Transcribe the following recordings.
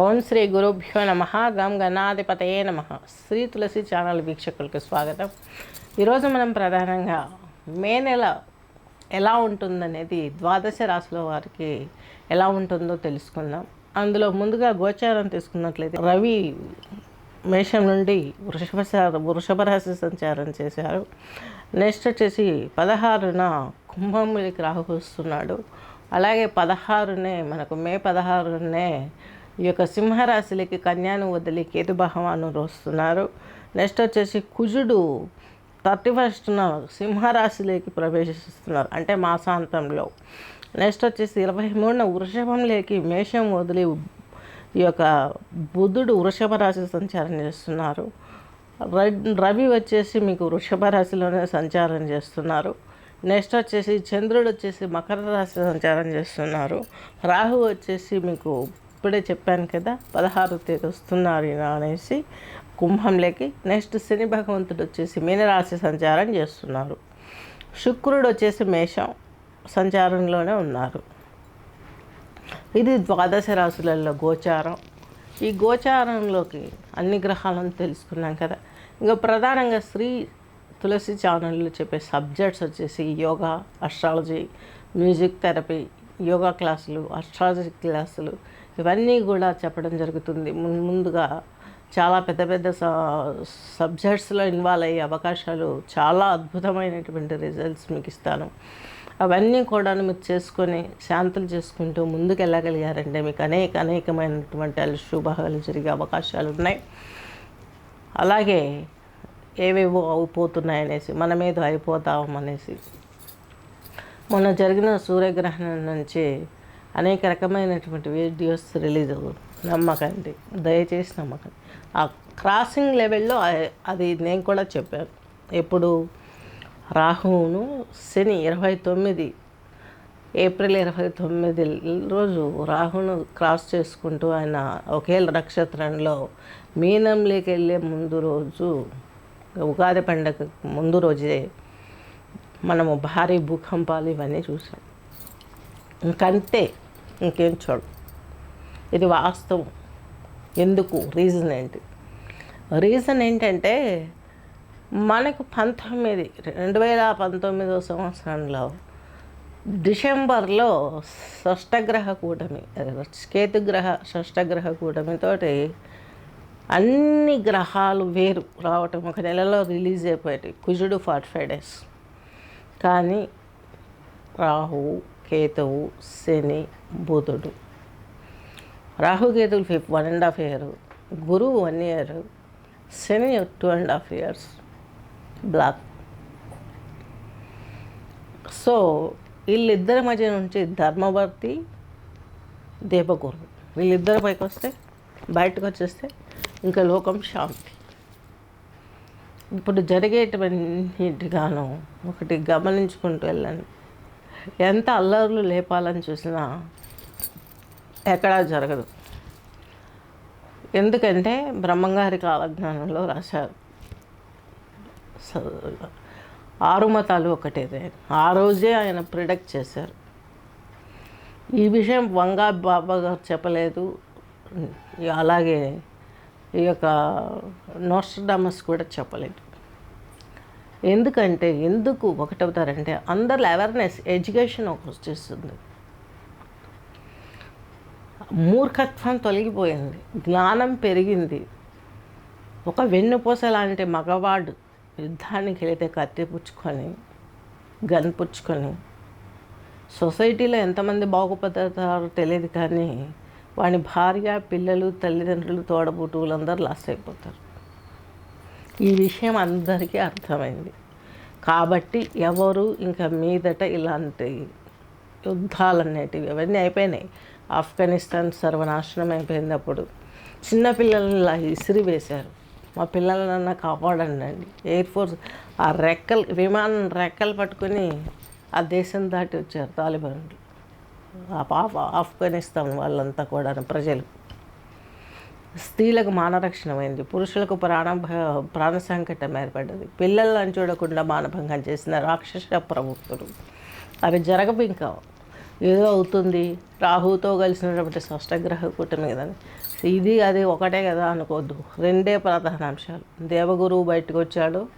ఓం శ్రీ గురుభ్యో నమ గం గణాధిపతయే నమ. శ్రీ తులసి ఛానల్ వీక్షకులకు స్వాగతం. ఈరోజు మనం ప్రధానంగా మే నెల ఎలా ఉంటుందనేది ద్వాదశ రాశుల వారికి ఎలా ఉంటుందో తెలుసుకుందాం. అందులో ముందుగా గోచారం తీసుకున్నట్లయితే రవి మేషం నుండి వృషభ వృషభ రాశి సంచారం చేశారు. నెక్స్ట్ వచ్చేసి పదహారున కుంభంలోకి రాహు వస్తున్నాడు. అలాగే పదహారునే మనకు మే పదహారునే ఈ యొక్క సింహరాశిలోకి కన్యాను వదిలి కేతు భగవాను నెక్స్ట్ వచ్చేసి కుజుడు థర్టీ ఫస్ట్న సింహరాశిలోకి ప్రవేశిస్తున్నారు అంటే మాసాంతంలో. నెక్స్ట్ వచ్చేసి ఇరవై మూడున వృషభంలోకి మేషం వదిలి ఈ యొక్క బుధుడు వృషభ రాశి సంచారం చేస్తున్నారు. రవి వచ్చేసి మీకు వృషభ రాశిలోనే సంచారం చేస్తున్నారు. నెక్స్ట్ వచ్చేసి చంద్రుడు వచ్చేసి మకర రాశి సంచారం చేస్తున్నారు. రాహు వచ్చేసి మీకు ఇప్పుడే చెప్పాను కదా పదహారు తేదీ వస్తున్నారు అనేసి కుంభంలోకి నెక్స్ట్ శని భగవంతుడు వచ్చేసి మీనరాశి సంచారం చేస్తున్నారు. శుక్రుడు వచ్చేసి మేషం సంచారంలోనే ఉన్నారు. ఇది ద్వాదశ రాశులలో గోచారం. ఈ గోచారంలోకి అన్ని గ్రహాలను తెలుసుకున్నాం కదా. ఇంకా ప్రధానంగా శ్రీ తులసి ఛానల్లో చెప్పే సబ్జెక్ట్స్ వచ్చేసి yoga astrology music therapy yoga క్లాసులు అస్ట్రాలజీ క్లాసులు ఇవన్నీ కూడా చెప్పడం జరుగుతుంది. ముందుగా చాలా పెద్ద పెద్ద సబ్జెక్ట్స్లో ఇన్వాల్వ్ అయ్యే అవకాశాలు చాలా అద్భుతమైనటువంటి రిజల్ట్స్ మీకు ఇస్తాను. అవన్నీ కూడా మీరు చేసుకొని శాంతులు చేసుకుంటూ ముందుకు వెళ్ళగలిగారంటే మీకు అనేక అనేకమైనటువంటి అశుభాలు జరిగే అవకాశాలు ఉన్నాయి. అలాగే ఏవేవో అయిపోతున్నాయి అనేసి మన మీద అయిపోతాం అనేసి మొన్న జరిగిన సూర్యగ్రహణం నుంచి అనేక రకమైనటువంటి వీడియోస్ రిలీజ్ అవ్వదు నమ్మకండి. దయచేసి నమ్మకండి. ఆ క్రాసింగ్ లెవెల్లో అది నేను కూడా చెప్పాను. ఎప్పుడు రాహువును శని ఇరవై తొమ్మిది ఏప్రిల్ ఇరవై తొమ్మిది రోజు రాహును క్రాస్ చేసుకుంటూ ఆయన ఒకే నక్షత్రంలో మీనంలోకి వెళ్ళే ముందు రోజు ఉగాది పండగ ముందు రోజే మనము భారీ భూకంపాలు ఇవన్నీ చూసాం ఇంకంతే ఇంకేం చూడు ఇది వాస్తవం. ఎందుకు? రీజన్ ఏంటి? రీజన్ ఏంటంటే మనకు పంతొమ్మిది రెండు వేల పంతొమ్మిదో సంవత్సరంలో డిసెంబర్లో షష్టగ్రహ కూటమి కేతుగ్రహ షష్టగ్రహ కూటమితోటి అన్ని గ్రహాలు వేరు రావటం ఒక నెలలో రిలీజ్ అయిపోయాయి. కుజుడు ఫార్టీ ఫైవ్ డేస్. కానీ రాహువు కేతువు శని బుధుడు. రాహుకేతువులు ఫిఫ్ వన్ అండ్ హాఫ్ ఇయర్. గురువు one year. Shani two and half years. Block. So వీళ్ళిద్దరి మధ్య నుంచి ధర్మవర్తి దీపగురు వీళ్ళిద్దరి పైకి వస్తే బయటకు వచ్చేస్తే ఇంకా లోకం శాంతి. ఇప్పుడు జరిగేటువంటి గాను ఒకటి గమనించుకుంటూ వెళ్ళండి. ఎంత అల్లర్లు లేపాలని చూసినా ఎక్కడా జరగదు. ఎందుకంటే బ్రహ్మంగారి కాలజ్ఞానంలో రాశారు. స- ఆరు మతాలు ఒకటేదే. ఆ రోజే ఆయన ప్రిడక్ట్ చేశారు. ఈ విషయం వంగా బాబా గారు చెప్పలేదు. అలాగే ఈ యొక్క నోస్టడామస్ కూడా చెప్పలేదు. ఎందుకంటే ఎందుకు ఒకటవుతారంటే అందరిలో అవేర్నెస్ ఎడ్యుకేషన్ ఒక వచ్చేస్తుంది. మూర్ఖత్వం తొలగిపోయింది జ్ఞానం పెరిగింది. ఒక వెన్నుపూస లాంటి మగవాడు యుద్ధానికి వెళితే కత్తి పుచ్చుకొని గన్ పుచ్చుకొని సొసైటీలో ఎంతమంది బాగుపడతారో తెలియదు కానీ వాని భార్య పిల్లలు తల్లిదండ్రులు తోడబుట్టువులందరూ లాస్ అయిపోతారు. ఈ విషయం అందరికీ అర్థమైంది. కాబట్టి ఎవరు ఇంకా మీదట ఇలాంటి యుద్ధాలు అనేటివి అవన్నీ అయిపోయినాయి. ఆఫ్ఘనిస్తాన్ సర్వనాశనం అయిపోయింది అప్పుడు చిన్నపిల్లల్ని ఇలా ఇసిరి వేశారు. మా పిల్లలన్నా కాపాడండి అండి. ఎయిర్ ఫోర్స్ ఆ రెక్కలు విమానం రెక్కలు పట్టుకుని ఆ దేశం దాటి వచ్చారు తాలిబాన్లు. ఆ పాప ఆఫ్ఘనిస్తాన్ వాళ్ళంతా కూడా ప్రజలు. స్త్రీలకు మానరక్షణమైంది. పురుషులకు ప్రాణ ప్రాణ సంకటం ఏర్పడ్డది. పిల్లలను చూడకుండా మానభంగం చేసిన రాక్షస ప్రవృత్తులు అవి జరగవు ఇంకా. ఏదో అవుతుంది. రాహుతో కలిసినటువంటి స్పష్టగ్రహ కూటమి కదా ఇది అది ఒకటే కదా అనుకోవద్దు. రెండే ప్రధాన అంశాలు. దేవగురువు బయటకు వచ్చాడు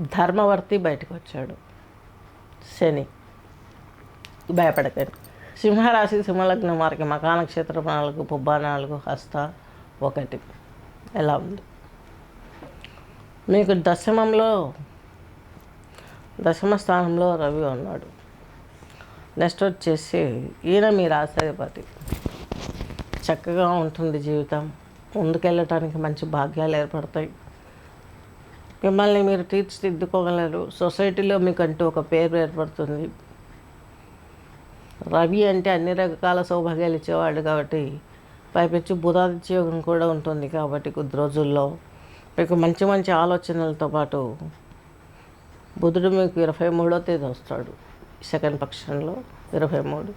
ధర్మవర్తి బయటకు వచ్చాడు శని. భయపడకండి. సింహరాశి సింహలగ్నం వారికి మకా నక్షత్రం నాలుగు నాలుగు హస్త ఒకటి. ఎలా ఉంది? మీకు దశమంలో దశమ స్థానంలో రవి ఉన్నాడు. నెక్స్ట్ వచ్చేసి ఈయన మీ రాశాధిపతి చక్కగా ఉంటుంది జీవితం. ముందుకెళ్ళటానికి మంచి భాగ్యాలు ఏర్పడతాయి. మిమ్మల్ని మీరు తీర్చిదిద్దుకోగలరు. సొసైటీలో మీకంటూ ఒక పేరు ఏర్పడుతుంది. రవి అంటే అన్ని రకాల సౌభాగ్యాలు ఇచ్చేవాడు కాబట్టి పైపెచ్చి బుధాదిత్యోగం కూడా ఉంటుంది కాబట్టి కొద్ది రోజుల్లో మీకు మంచి మంచి ఆలోచనలతో పాటు బుధుడు మీకు ఇరవై మూడో తేదీ వస్తాడు సెకండ్ పక్షంలో ఇరవై మూడు.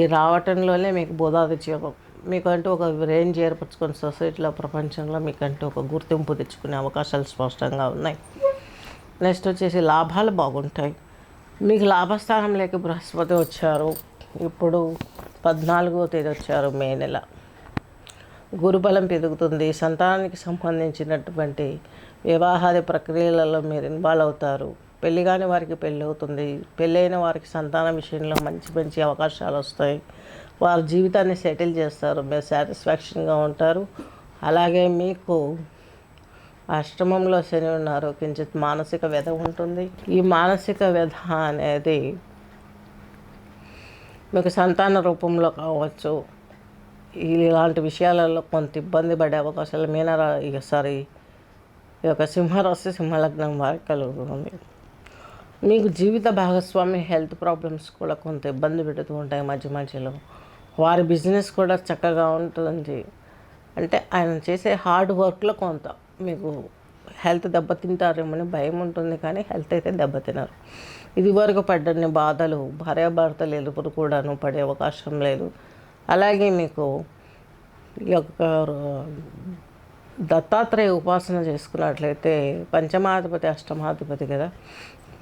ఈ రావటంలోనే మీకు బుధాదిత్యోగం మీకంటూ ఒక రేంజ్ ఏర్పరచుకొని సొసైటీలో ప్రపంచంలో మీకంటూ ఒక గుర్తింపు తెచ్చుకునే అవకాశాలు స్పష్టంగా ఉన్నాయి. నెక్స్ట్ వచ్చేసి లాభాలు బాగుంటాయి. మీకు లాభస్థానం లేక బృహస్పతి వచ్చారు. ఇప్పుడు పద్నాలుగో తేదీ వచ్చారు మే నెల. గురుబలం పెరుగుతుంది. సంతానానికి సంబంధించినటువంటి వివాహాది ప్రక్రియలలో మీరు ఇన్వాల్వ్ అవుతారు. పెళ్ళి కాని వారికి పెళ్ళి అవుతుంది. పెళ్ళైన వారికి సంతానం విషయంలో మంచి మంచి అవకాశాలు వస్తాయి. వారి జీవితాన్ని సెటిల్ చేస్తారు. మీరు సాటిస్ఫాక్షన్గా ఉంటారు. అలాగే మీకు అష్టమంలో శని ఉన్నారు. కించిత్ మానసిక వ్యధ ఉంటుంది. ఈ మానసిక వ్యధ అనేది మీకు సంతాన రూపంలో కావచ్చు. ఇలాంటి విషయాలలో కొంత ఇబ్బంది పడే అవకాశాలు మీనరా ఇక సారీ. ఈ యొక్క సింహరాశి సింహలగ్నం వారికి కలుగుతుంది మీకు జీవిత భాగస్వామి హెల్త్ ప్రాబ్లమ్స్ కూడా కొంత ఇబ్బంది పెడుతూ ఉంటాయి మధ్య మధ్యలో. వారి బిజినెస్ కూడా చక్కగా ఉంటుంది. అంటే ఆయన చేసే హార్డ్ వర్క్లో కొంత మీకు హెల్త్ దెబ్బతింటారేమని భయం ఉంటుంది కానీ హెల్త్ అయితే దెబ్బతినరు. ఇది వరకు పడ్డన్ని బాధలు భార్యాభర్తలు ఎలుపురు కూడాను పడే అవకాశం లేదు. అలాగే మీకు ఈ యొక్క దత్తాత్రేయ ఉపాసన చేసుకున్నట్లయితే పంచమాధిపతి అష్టమాధిపతి కదా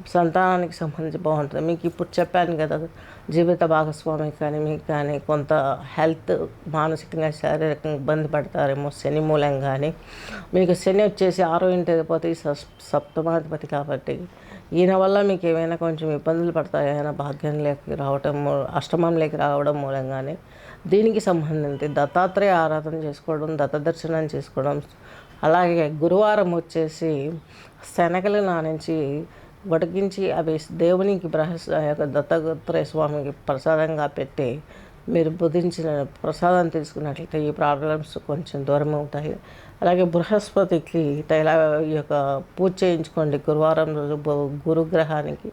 సంతానానికి సంబంధించి బాగుంటుంది. మీకు ఇప్పుడు చెప్పాను కదా జీవిత భాగస్వామి కానీ మీకు కానీ కొంత హెల్త్ మానసికంగా శారీరకంగా ఇబ్బంది పడతారేమో శని మూలం కానీ మీకు శని వచ్చేసి ఆరో ఇంటి అధిపతి సప్- సప్తమాధిపతి కాబట్టి ఈయన వల్ల మీకు ఏమైనా కొంచెం ఇబ్బందులు పడతాయైనా భాగ్యం లేక రావటం అష్టమం లేక రావడం మూలంగానే దీనికి సంబంధించి దత్తాత్రేయ ఆరాధన చేసుకోవడం దత్త దర్శనం చేసుకోవడం. అలాగే గురువారం వచ్చేసి శనగలు నానించి వడికించి అవి దేవునికి బ్రహస్ యొక్క దత్తాత్రేయ స్వామికి ప్రసాదంగా పెట్టి మీరు బుధించిన ప్రసాదం తీసుకున్నట్లయితే ఈ ప్రాబ్లమ్స్ కొంచెం దూరం అవుతాయి. అలాగే బృహస్పతికి తైల యొక్క పూజ చేయించుకోండి. గురువారం రోజు గురుగ్రహానికి.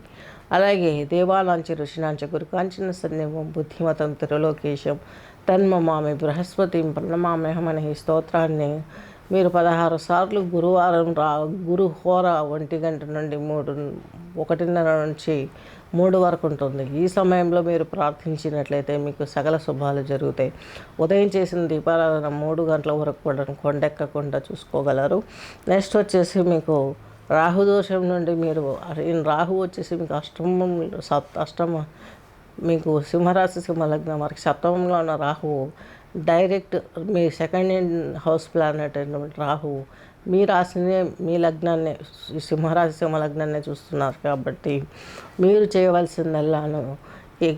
అలాగే దేవాలాంచి ఋషినాంచ గురుకాంచిన సన్నివం బుద్ధిమతం తిరులోకేశం తన్మమామి బృహస్పతి ప్రణమామ్యహం అనే ఈ స్తోత్రాన్ని మీరు పదహారు సార్లు గురువారం రా గురు హోర ఒంటి గంట నుండి మూడు ఒకటిన్నర నుంచి మూడు వరకు ఉంటుంది. ఈ సమయంలో మీరు ప్రార్థించినట్లయితే మీకు సకల శుభాలు జరుగుతాయి. ఉదయం చేసిన దీపారాధన మూడు గంటల వరకు కూడా కొండెక్కకుండా చూసుకోగలరు. నెక్స్ట్ వచ్చేసి మీకు రాహుదోషం నుండి మీరు రాహు వచ్చేసి మీకు అష్టమం సప్త అష్టమ మీకు సింహరాశి సింహలగ్నం వారికి సప్తమంలో ఉన్న రాహువు డైరెక్ట్ మీ సెకండ్ హ్యాండ్ హౌస్ ప్లానెట్ అయినటువంటి రాహువు మీ రాశినే మీ లగ్నాన్ని సింహరాశి సింహలగ్నాన్ని చూస్తున్నారు కాబట్టి మీరు చేయవలసిందల్లాను ఈ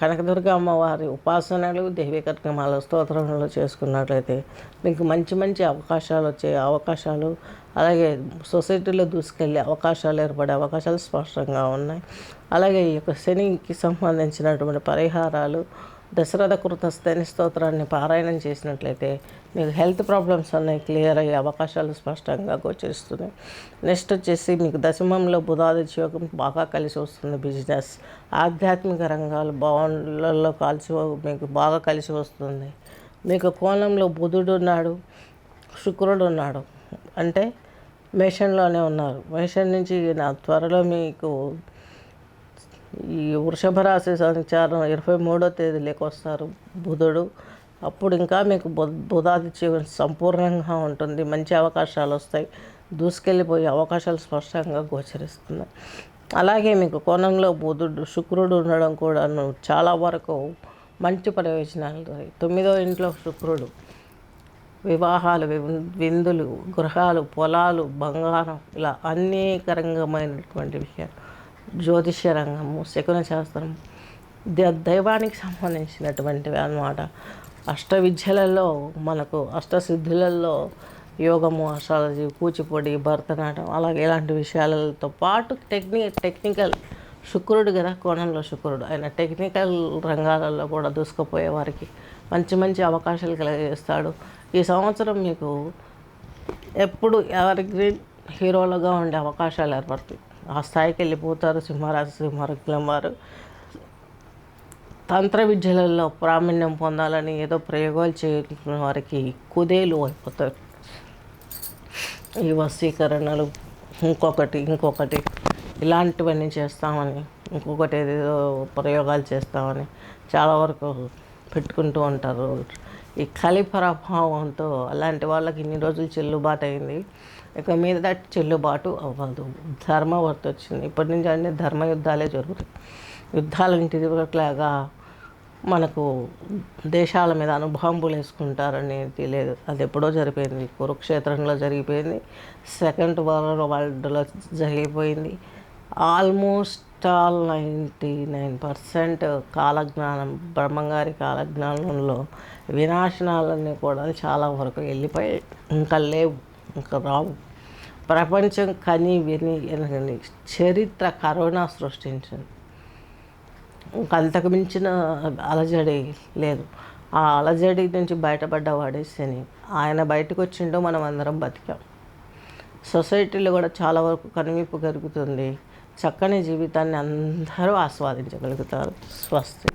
కనకదుర్గ అమ్మవారి ఉపాసనలు దేవీ కార్యక్రమాల స్తోత్రంలో చేసుకున్నట్లయితే మీకు మంచి మంచి అవకాశాలు వచ్చే అవకాశాలు అలాగే సొసైటీలో దూసుకెళ్ళే అవకాశాలు ఏర్పడే అవకాశాలు స్పష్టంగా ఉన్నాయి. అలాగే ఈ యొక్క శనికి సంబంధించినటువంటి పరిహారాలు దశరథ కృత స్తని స్తోత్రాన్ని పారాయణం చేసినట్లయితే మీకు హెల్త్ ప్రాబ్లమ్స్ అన్నీ క్లియర్ అయ్యే అవకాశాలు స్పష్టంగా గోచరిస్తున్నాయి నెక్స్ట్ వచ్చేసి మీకు దశమంలో బుధాదిత్య యోగం బాగా కలిసి వస్తుంది. బిజినెస్ ఆధ్యాత్మిక రంగాలు బాగులలో కలిసి మీకు బాగా కలిసి వస్తుంది. మీకు కోణంలో బుధుడు ఉన్నాడు శుక్రుడు ఉన్నాడు. అంటే మేషన్లోనే ఉన్నారు. మేషన్ నుంచి నా త్వరలో మీకు ఈ వృషభ రాశి సంచారం ఇరవై మూడో తేదీలోకి వస్తారు బుధుడు. అప్పుడు ఇంకా మీకు బు- బుధాదిత్యం సంపూర్ణంగా ఉంటుంది. మంచి అవకాశాలు వస్తాయి. దూసుకెళ్ళిపోయే అవకాశాలు స్పష్టంగా గోచరిస్తున్నాయి. అలాగే మీకు కోణంలో బుధుడు శుక్రుడు ఉండడం కూడా చాలా వరకు మంచి ప్రయోజనాలు. తొమ్మిదో ఇంట్లో శుక్రుడు. వివాహాలు విందులు గృహాలు పొలాలు బంగారం ఇలా అనేకరంగమైనటువంటి విషయాలు. జ్యోతిష్య రంగము శకున శాస్త్రం దైవానికి సంబంధించినటువంటివి అన్నమాట. అష్ట విద్యలలో మనకు అష్టసిద్ధులలో యోగము అస్ట్రాలజీ కూచిపూడి భరతనాట్యం అలాగే ఇలాంటి విషయాలతో పాటు టెక్ని టెక్నికల్ శుక్రుడు కదా కోణంలో శుక్రుడు. ఆయన టెక్నికల్ రంగాలలో కూడా దూసుకుపోయే వారికి మంచి మంచి అవకాశాలు కలిగిస్తాడు. ఈ సంవత్సరం మీకు ఎప్పుడు ఎవరి గ్రీన్ హీరోలుగా ఉండే అవకాశాలు ఏర్పడతాయి. ఆ స్థాయికి వెళ్ళిపోతారు సింహరాశి సింహరగ్నం వారు తంత్ర విద్యలలో ప్రావీణ్యం పొందాలని ఏదో ప్రయోగాలు చేసిన వారికి కుదేలు అయిపోతారు. ఈ వశీకరణలు ఇంకొకటి ఇంకొకటి ఇలాంటివన్నీ చేస్తామని ఇంకొకటి ఏదేదో ప్రయోగాలు చేస్తామని చాలా వరకు పెట్టుకుంటూ ఉంటారు. ఈ కలి ప్రభావంతో అలాంటి వాళ్ళకి ఇన్ని రోజులు చెల్లుబాటు అయింది. ఇక మీద చెల్లుబాటు అవ్వదు. ధర్మవర్తి వచ్చింది ఇప్పటి నుంచి అన్ని ధర్మ యుద్ధాలే జరుగుతాయి. యుద్ధాలంటిది ఒకట్లాగా మనకు దేశాల మీద అనుభవంబులు వేసుకుంటారనేది లేదు అది ఎప్పుడో జరిపోయింది కురుక్షేత్రంలో జరిగిపోయింది. సెకండ్ వరల్డ్ వరల్డ్లో జరిగిపోయింది. Almost all ninety nine percent కాలజ్ఞానం బ్రహ్మంగారి కాలజ్ఞానంలో వినాశనాలన్నీ కూడా చాలా వరకు వెళ్ళిపోయి ఇంకా లేవు. ఇంకా రావు. ప్రపంచం కని విని ఎనగని చరిత్ర కరోనా సృష్టించింది. ఇంకా అంతకు మించిన అలజడి లేదు. ఆ అలజడి నుంచి బయటపడ్డవాడే శని. ఆయన బయటకు వచ్చిండో మనం అందరం బతికాం. సొసైటీలో కూడా చాలా వరకు కనువిప్పు కలుగుతుంది. చక్కని జీవితాన్ని అందరూ ఆస్వాదించగలుగుతారు. స్వస్తి.